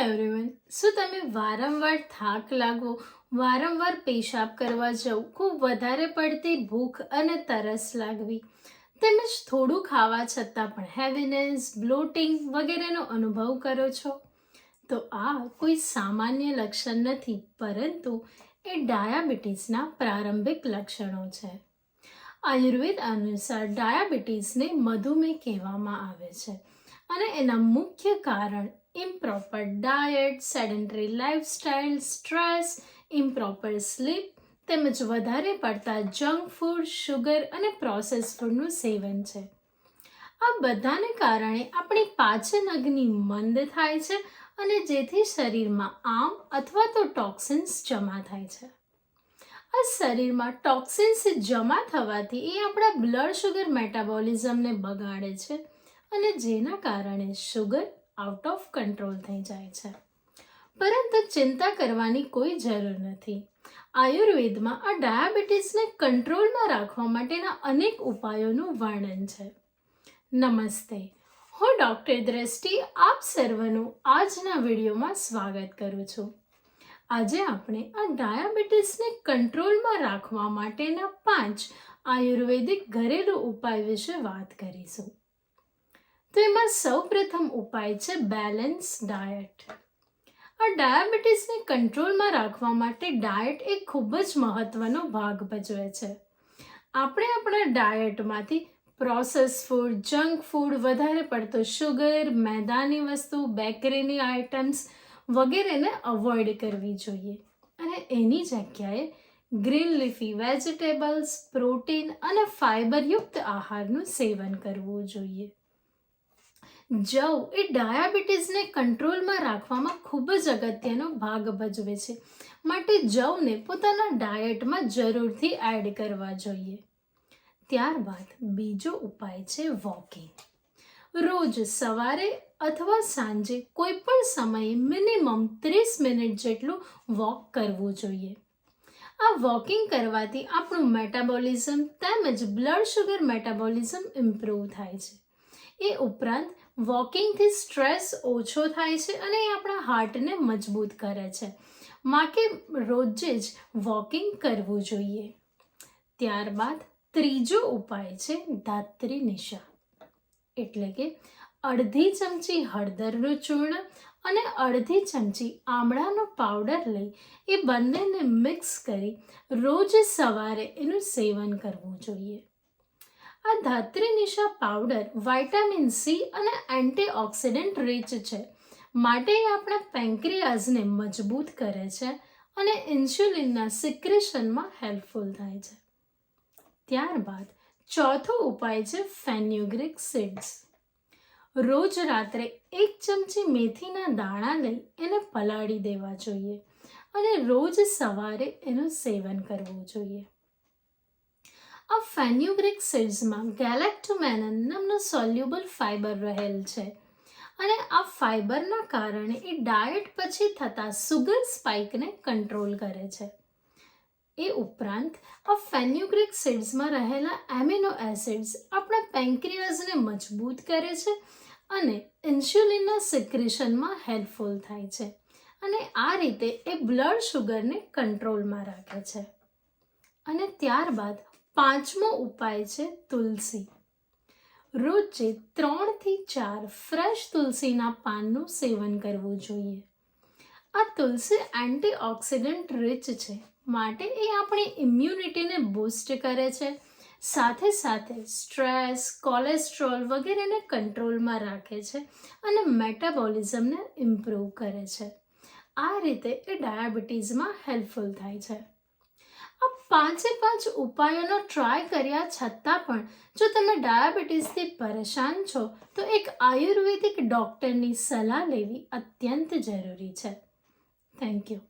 Everyone શું તમે વારંવાર થાક લાગવો વારંવાર પેશાબ કરવા જવું ખૂબ વધારે પડતી ભૂખ અને તરસ લાગવી. તેમજ થોડું ખાવા છતાં પણ હેવીનેસ બ્લોટિંગ વગેરેનો અનુભવ કરો છો. તો આ કોઈ સામાન્ય લક્ષણ નથી, પરંતુ એ ડાયાબિટીસના પ્રારંભિક લક્ષણો છે. આયુર્વેદ અનુસાર ડાયાબિટીસને મધુમેહ કહેવામાં આવે છે. અને એના મુખ્ય કારણ improper diet sedentary lifestyle stress improper sleep તેમજ વધારે પડતા જંક ફૂડ શુગર અને પ્રોસેસ ફૂડનું સેવન છે. આ બધાને કારણે આપણી પાચન અગ્નિ મંદ થાય છે અને જેથી શરીરમાં આમ અથવા તો ટોક્સિન્સ જમા થાય છે. આ શરીરમાં ટોક્સિન્સ જમા થવાથી એ આપણા બ્લડ શુગર મેટાબોલિઝમને બગાડે છે અને જેના કારણે શુગર આઉટ ઓફ કંટ્રોલ થઈ જાય છે. પરંતુ ચિંતા કરવાની કોઈ જરૂર નથી. આયુર્વેદમાં આ ડાયાબિટીસને કંટ્રોલમાં રાખવા માટેના અનેક ઉપાયોનું વર્ણન છે. નમસ્તે, હું ડૉક્ટર દ્રષ્ટિ આપ સર્વનું આજના વિડીયોમાં સ્વાગત કરું છું. આજે આપણે આ ડાયાબિટીસને કંટ્રોલમાં રાખવા માટેના પાંચ આયુર્વેદિક ઘરેલું ઉપાય વિશે વાત કરીશું. તો એમાં સૌપ્રથમ ઉપાય છે બેલેન્સ ડાયટ આ ડાયાબિટીસને કંટ્રોલમાં રાખવા માટે ડાયટ એ ખૂબ જ મહત્વનો ભાગ ભજવે છે. આપણે આપણા ડાયટમાંથી પ્રોસેસ ફૂડ જંક ફૂડ વધારે પડતો શુગર મેદાની વસ્તુ બેકરીની આઇટમ્સ વગેરેને અવોઇડ કરવી જોઈએ. અને એની જગ્યાએ ગ્રીન લીફી વેજીટેબલ્સ પ્રોટીન અને ફાઇબરયુક્ત આહારનું સેવન કરવું જોઈએ. જવ એ ડાયાબિટીસને કંટ્રોલમાં રાખવામાં ખૂબ જ અગત્યનો ભાગ ભજવે છે. માટે જવને પોતાના ડાયટમાં જરૂરથી એડ કરવા જોઈએ. ત્યારબાદ બીજો ઉપાય છે વોકિંગ. રોજ સવારે અથવા સાંજે કોઈ પણ સમયે મિનિમમ ત્રીસ મિનિટ જેટલું વોક કરવું જોઈએ. આ વોકિંગ કરવાથી આપણું મેટાબોલિઝમ તેમજ બ્લડ શુગર મેટાબોલિઝમ ઇમ્પ્રૂવ થાય છે. એ ઉપરાંત વોકિંગથી સ્ટ્રેસ ઓછો થાય છે અને એ આપણા હાર્ટને મજબૂત કરે છે. માકે રોજે જ વોકિંગ કરવું જોઈએ. ત્યારબાદ ત્રીજો ઉપાય છે ધાત્રી નિશા. એટલે કે અડધી ચમચી હળદરનું ચૂર્ણ અને અડધી ચમચી આમળાનો પાવડર લઈ એ બંનેને મિક્સ કરી રોજ સવારે એનું સેવન કરવું જોઈએ. આ Dhatri Nisha powder vitamin C અને એન્ટીઓક્સિડન્ટ રીચ છે. માટે એ આપણા પેન્ક્રિયાઝને મજબૂત કરે છે અને ઇન્સ્યુલિનના સિક્રેશનમાં હેલ્પફુલ થાય છે. ત્યારબાદ ચોથો ઉપાય છે ફેન્યુગ્રિક સીડ્સ. રોજ રાત્રે એક ચમચી મેથીના દાણા લઈ એને પલાળી દેવા જોઈએ અને રોજ સવારે એનું સેવન કરવું જોઈએ. આ ફેન્યુગ્રિક સીડ્સમાં ગેલેક્ટોમેનન નામનો સોલ્યુબલ ફાઇબર રહેલ છે અને આ ફાઇબરના કારણે એ ડાયટ પછી થતા સુગર સ્પાઇકને કંટ્રોલ કરે છે. એ ઉપરાંત, આ ફેન્યુગ્રિક સીડ્સમાં રહેલા એમિનો એસિડ્સ આપણા પેન્ક્રિયાઝને મજબૂત કરે છે અને ઇન્સ્યુલિનના સિક્રેશનમાં હેલ્પફુલ થાય છે અને આ રીતે એ બ્લડ શુગરને કંટ્રોલમાં રાખે છે. અને ત્યારબાદ પાંચમો ઉપાય છે તુલસી. રોજે ત્રણથી ચાર ફ્રેશ તુલસીના પાનનું સેવન કરવું જોઈએ. આ તુલસી એન્ટીઓક્સિડન્ટ રીચ છે, માટે એ આપણી ઇમ્યુનિટીને બૂસ્ટ કરે છે. સાથે સાથે સ્ટ્રેસ કોલેસ્ટ્રોલ વગેરેને કંટ્રોલમાં રાખે છે અને મેટાબોલિઝમને ઇમ્પ્રૂવ કરે છે. આ રીતે એ ડાયાબિટીસમાં હેલ્પફુલ થાય છે. પાંચે પાંચ ઉપાયોનો ટ્રાય કર્યા છતાં પણ જો તમે ડાયાબિટીસથી પરેશાન છો, તો એક આયુર્વેદિક ડૉક્ટરની સલાહ લેવી અત્યંત જરૂરી છે. Thank you